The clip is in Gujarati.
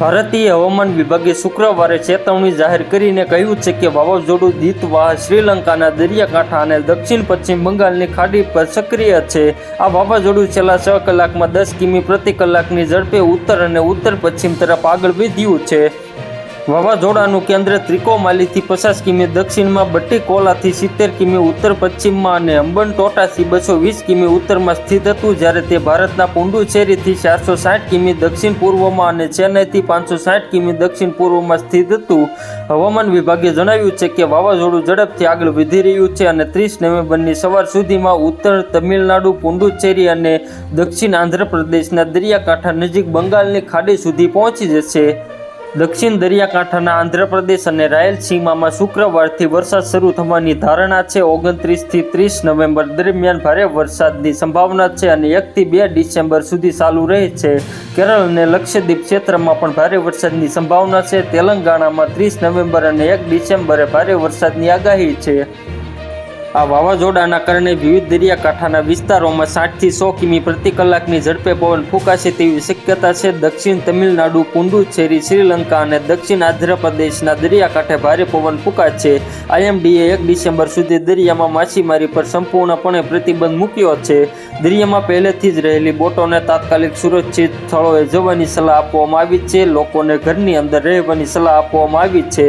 ભારતીય હવામાન વિભાગે શુક્રવારે ચેતવણી જાહેર કરીને કહ્યું છે કે વાવાઝોડું દીતવાહ શ્રીલંકાના દરિયાકાંઠા અને દક્ષિણ પશ્ચિમ બંગાળની ખાડી પર સક્રિય છે. આ વાવાઝોડું છેલ્લા છ કલાકમાં દસ કિમી પ્રતિ કલાકની ઝડપે ઉત્તર અને ઉત્તર પશ્ચિમ તરફ આગળ વધ્યું છે. વાવાઝોડાનું કેન્દ્ર ત્રિકોમાલીથી પચાસ કિમી દક્ષિણમાં બટ્ટીકોલાથી સિત્તેર કિમી ઉત્તર પશ્ચિમમાં અને અંબનટોટાથી બસો વીસ કિમી ઉત્તરમાં સ્થિત હતું જ્યારે તે ભારતના પુંડુચેરીથી ચારસો સાઠ કિમી દક્ષિણ પૂર્વમાં અને ચેન્નઈથી પાંચસો સાઠ કિમી દક્ષિણ પૂર્વમાં સ્થિત હતું. હવામાન વિભાગે જણાવ્યું છે કે વાવાઝોડું ઝડપથી આગળ વધી રહ્યું છે અને ત્રીસ નવેમ્બરની સવાર સુધીમાં ઉત્તર તમિલનાડુ, પુંડુચેરી અને દક્ષિણ આંધ્રપ્રદેશના દરિયાકાંઠા નજીક બંગાળની ખાડી સુધી પહોંચી જશે. દક્ષિણ દરિયાકાંઠાના આંધ્રપ્રદેશ અને રાયલસીમામાં શુક્રવારથી વરસાદ શરૂ થવાની ધારણા છે. ઓગણત્રીસથી ત્રીસ નવેમ્બર દરમિયાન ભારે વરસાદની સંભાવના છે અને એકથી બે ડિસેમ્બર સુધી ચાલુ રહે છે. કેરળ અને લક્ષદ્વીપ ક્ષેત્રમાં પણ ભારે વરસાદની સંભાવના છે. તેલંગાણામાં ત્રીસ નવેમ્બર અને એક ડિસેમ્બરે ભારે વરસાદની આગાહી છે. આ વાવાઝોડાના કારણે વિવિધ દરિયાકાંઠાના વિસ્તારોમાં સાઠથી સો કિમી પ્રતિ કલાકની ઝડપે પવન ફૂંકાશે તેવી શક્યતા છે. દક્ષિણ તમિલનાડુ, પુંડુચેરી, શ્રીલંકા અને દક્ષિણ આંધ્રપ્રદેશના દરિયાકાંઠે ભારે પવન ફૂંકાશે. આઈએમડીએ એક ડિસેમ્બર સુધી દરિયામાં માછીમારી પર સંપૂર્ણપણે પ્રતિબંધ મૂક્યો છે. દરિયામાં પહેલેથી જ રહેલી બોટોને તાત્કાલિક સુરક્ષિત સ્થળોએ જવાની સલાહ આપવામાં આવી છે. લોકોને ઘરની અંદર રહેવાની સલાહ આપવામાં આવી છે.